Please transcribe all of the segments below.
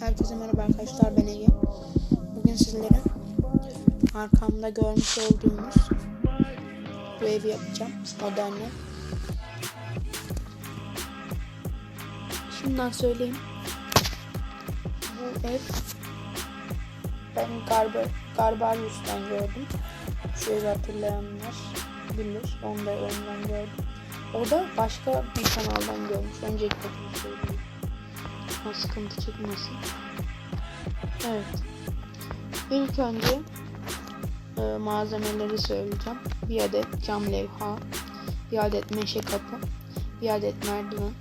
Herkese merhaba arkadaşlar ben Ege. Bugün sizlere arkamda görmüş olduğunuz bu evi yapacağım. Modern. Şimdiden söyleyeyim. Bu ev ben Garber, Garbarius'tan gördüm. Şu hatırlayanlar bilir. Onu da ondan gördüm. O da başka bir kanaldan görmüş. Öncelikle söyleyeyim. O sıkıntı çıkmasın. Evet. İlk önce e, malzemeleri söyleyeceğim. Bir adet cam levha, bir adet meşe kapı, bir adet merdiven,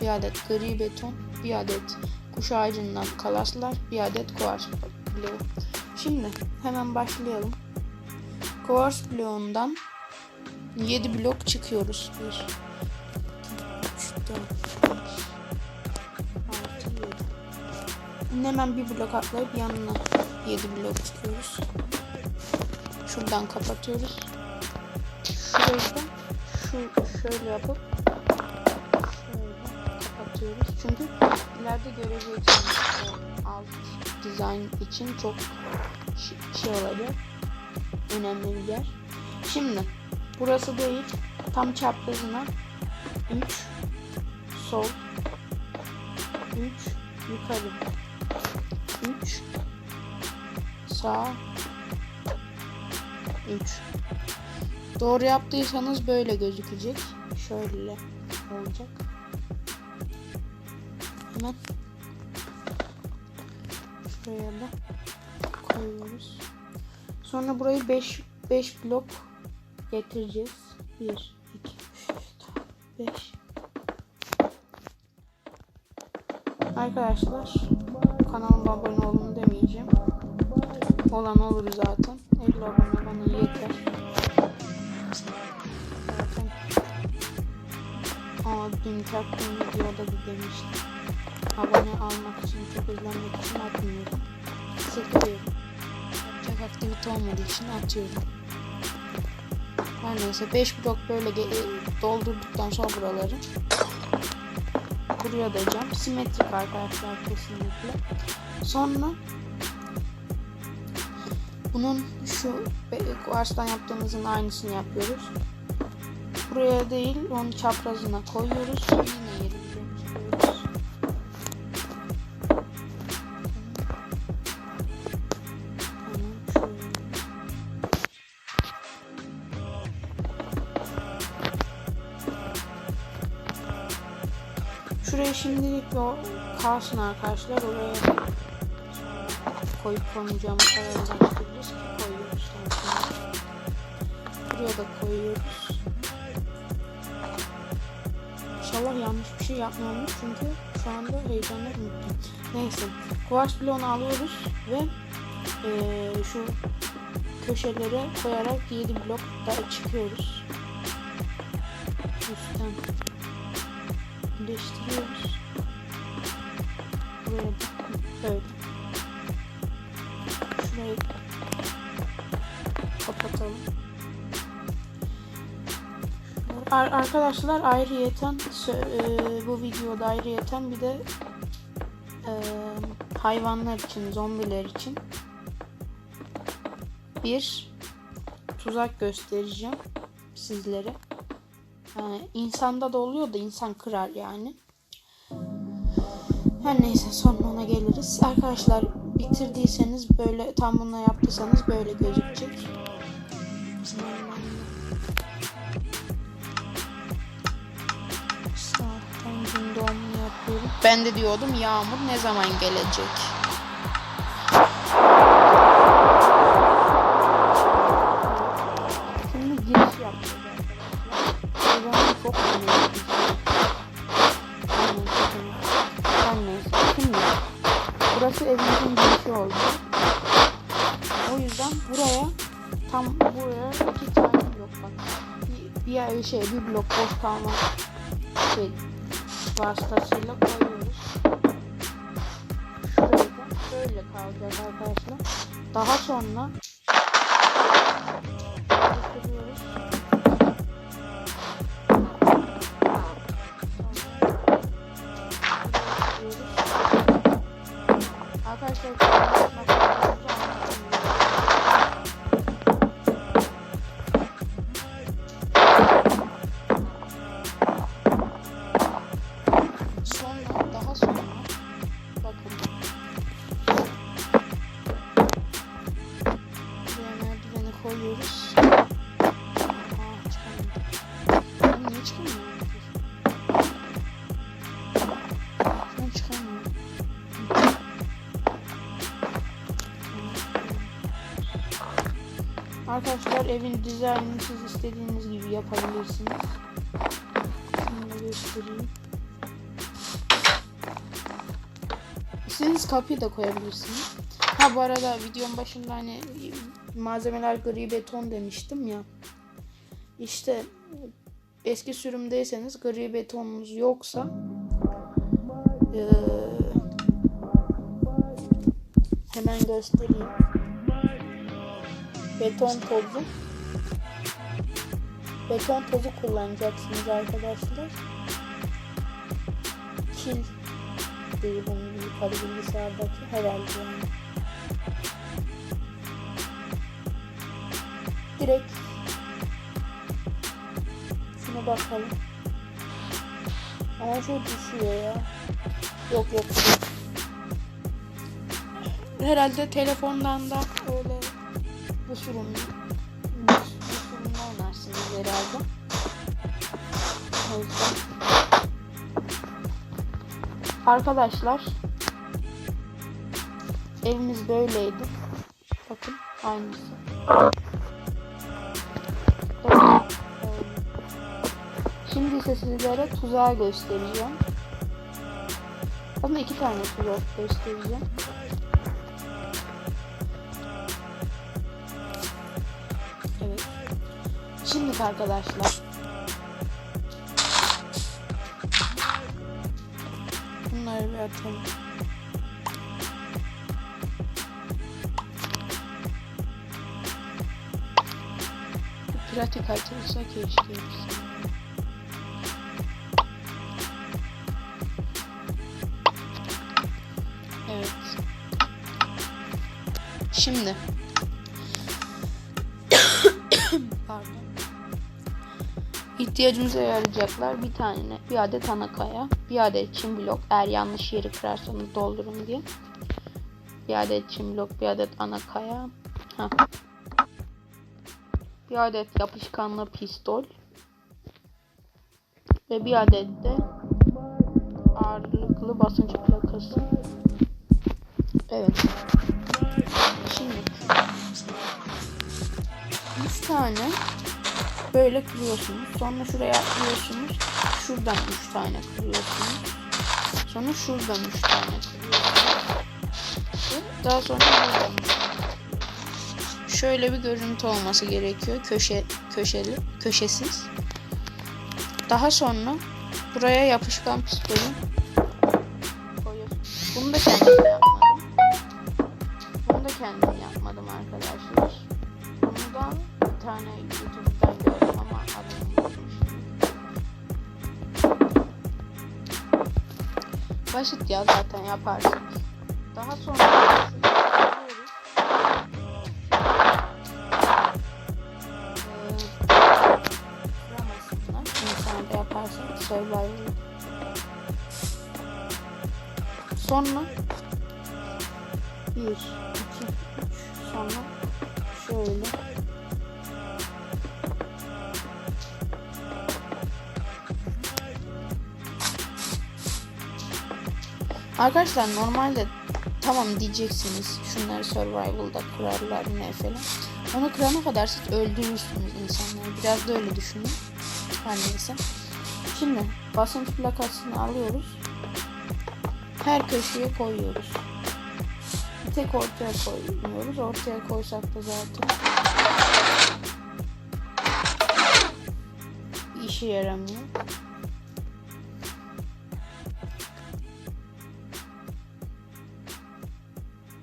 bir adet gri beton, bir adet kuş ağacından kalaslar, bir adet kuvars bloğu. Şimdi hemen başlayalım. Kuvars bloğundan 7 blok çıkıyoruz. 1 2 3 4 5 Hemen bir blok atlayıp yanına 7 blok çıkıyoruz. Şuradan kapatıyoruz. Şurayı da şu şöyle yapıp şöyle kapatıyoruz. Çünkü ileride göreceğimiz o alt dizayn için çok şey olacak. Önemli bir yer. Şimdi burası değil. Tam çaprazına 3 sol 3 yukarı 3 sağ 3 Doğru yaptıysanız böyle gözükecek. Şöyle olacak. Hemen şuraya da koyuyoruz. Sonra burayı 5 5 blok getireceğiz. 1 2 3 4 5 Arkadaşlar kanalıma abone olun demeyeceğim. Olan olur zaten. 50 abone bana yeter. Zaten Aa, dün çarptığım videoda da demiştim. Abone almak için, çok izlenmek için atmıyorum. Sıkılıyorum. Yapacak aktivite olmadığı için atıyorum. Her neyse 5 blok böyle doldurduktan sonra buraları buraya da cam. Simetrik arkadaşlar kesinlikle. Sonra bunun şu kuarstan yaptığımızın aynısını yapıyoruz. Buraya değil onun çaprazına koyuyoruz. Yine Şuraya şimdilik o kalsın arkadaşlar. Oraya koyup koymayacağımı kararlaştırırız ki koyuyoruz. Buraya da koyuyoruz. İnşallah yanlış bir şey yapmıyorum çünkü şu anda heyecanla unuttum. Neyse. Kuvars bloğunu alıyoruz ve eee, şu köşelere koyarak 7 blok daha çıkıyoruz. Üstten birleştiriyoruz. Buraya böyle. Şurayı kapatalım. Ar- arkadaşlar ayrıyeten sö- e, bu videoda ayrıyeten bir de e, hayvanlar için, zombiler için bir tuzak göstereceğim sizlere. Yani insanda da oluyor da insan kırar yani. Her neyse sonra ona geliriz. Arkadaşlar bitirdiyseniz böyle tam bunu yaptıysanız böyle gözükecek. Ben de diyordum yağmur ne zaman gelecek? Şey bir blok boş kalma şey vasıtasıyla koyuyoruz. Şurayı da böyle kalacak arkadaşlar. Daha sonra Arkadaşlar evin dizaynını siz istediğiniz gibi yapabilirsiniz. Da göstereyim. İstediğiniz kapıyı da koyabilirsiniz. Ha bu arada videonun başında hani malzemeler gri beton demiştim ya. İşte eski sürümdeyseniz gri betonunuz yoksa eee, hemen göstereyim. Beton tozu beton tozu kullanacaksınız arkadaşlar. Kil değil bunun yukarı bilgisayardaki herhalde yani. Direkt şuna bakalım. Ama şu düşüyor ya. Yok yok. Herhalde telefondan da öyle bu sürümü bu, bu sürümle oynarsınız herhalde. O yüzden. Arkadaşlar evimiz böyleydi. Bakın aynısı. Evet. Şimdi ise sizlere tuzağı göstereceğim. Aslında iki tane tuzak göstereceğim. Şimdi arkadaşlar. Bunları bir atalım. Pratik açılsa keşke. Evet. Şimdi. Pardon. İhtiyacımıza yarayacaklar bir tane, bir adet ana kaya, bir adet çim blok. Eğer yanlış yeri kırarsanız doldurun diye. Bir adet çim blok, bir adet ana kaya. Bir adet yapışkanlı pistol. Ve bir adet de ağırlıklı basınç plakası. Evet. Şimdi üç tane böyle kırıyorsunuz. Sonra şuraya atlıyorsunuz. Şuradan üç tane kırıyorsunuz. Sonra şuradan üç tane kırıyorsunuz. Daha sonra buradan. Şöyle bir görüntü olması gerekiyor. Köşe köşeli, köşesiz. Daha sonra buraya yapışkan pistolü koyuyorsunuz. Bunu da kendim yapmadım. Bunu da kendim yapmadım arkadaşlar. Bunu da tane YouTube'dan gördüm ama adını. Basit ya zaten yaparsınız. Daha sonra survival. Sonra bir, iki, üç. Sonra şöyle. Arkadaşlar normalde tamam diyeceksiniz şunları survival'da kurarlar ne falan. Onu kırana kadar siz öldürürsünüz insanları. Biraz da öyle düşünün. Her neyse. Şimdi basınç plakasını alıyoruz. Her köşeye koyuyoruz. Bir tek ortaya koymuyoruz. Ortaya koysak da zaten işe yaramıyor.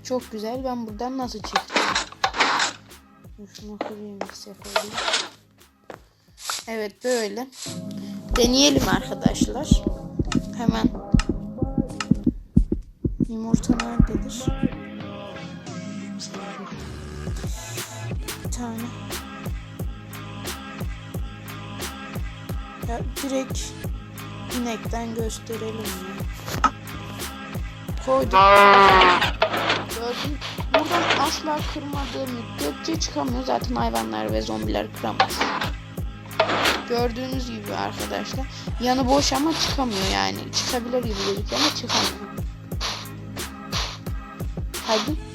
Çok güzel. Ben buradan nasıl çıkacağım? Şunu kırayım bir seferde. Evet böyle. Deneyelim arkadaşlar. Hemen. Yumurta nerededir? Bir tane. Ya direkt inekten gösterelim. Ya. Koydum. Gördüm. Buradan asla kırmadığı müddetçe çıkamıyor. Zaten hayvanlar ve zombiler kıramaz. Gördüğünüz gibi arkadaşlar. Yanı boş ama çıkamıyor yani. Çıkabilir gibi gözüküyor ama çıkamıyor. Hadi.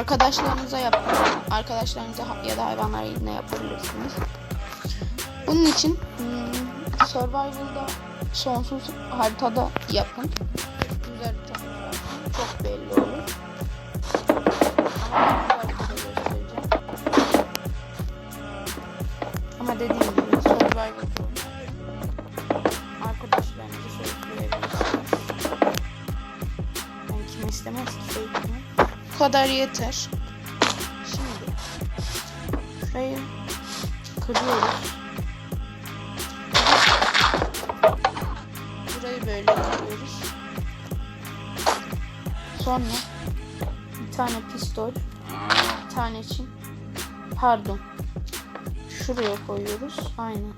Arkadaşlarınıza yapın. Arkadaşlarınıza ya da hayvanlar yine yapabilirsiniz. Bunun için hmm, Survival'da sonsuz haritada yapın. Kadar yeter. Şimdi şurayı kırıyoruz. Burayı böyle kırıyoruz. Sonra bir tane pistol, bir tane çim, pardon, şuraya koyuyoruz. Aynen.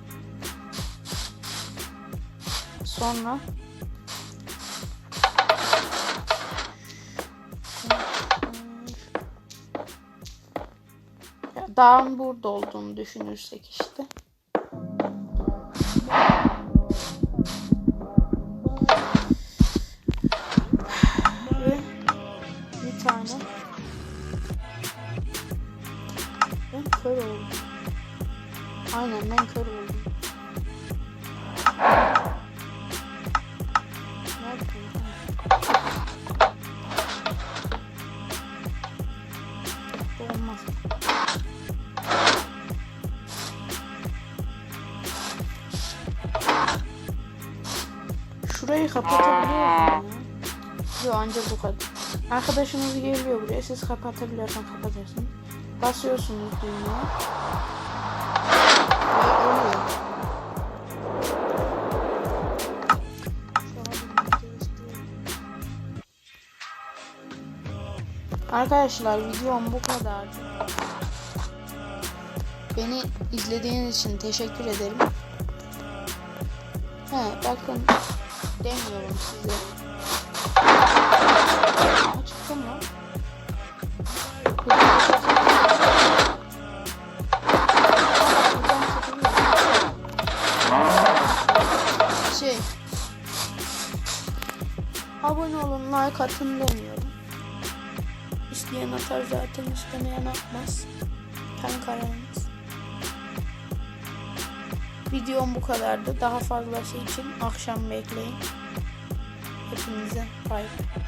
Sonra Dağın burada olduğunu düşünürsek işte. Şurayı kapatabiliyor ya? Yok ancak bu kadar. Arkadaşınız geliyor buraya. Siz kapatabiliyorsan kapatırsın. Basıyorsunuz düğmeye. Ve. Arkadaşlar videom bu kadardı. Beni izlediğiniz için teşekkür ederim. He bakın demiyorum size. Açıkta mı? Şey Abone olun, like atın demiyorum. İsteyen atar zaten, istemeyen atmaz. Kendi kararınız. Videom bu kadardı. Daha fazlası için akşam bekleyin. Hepinize bay bay.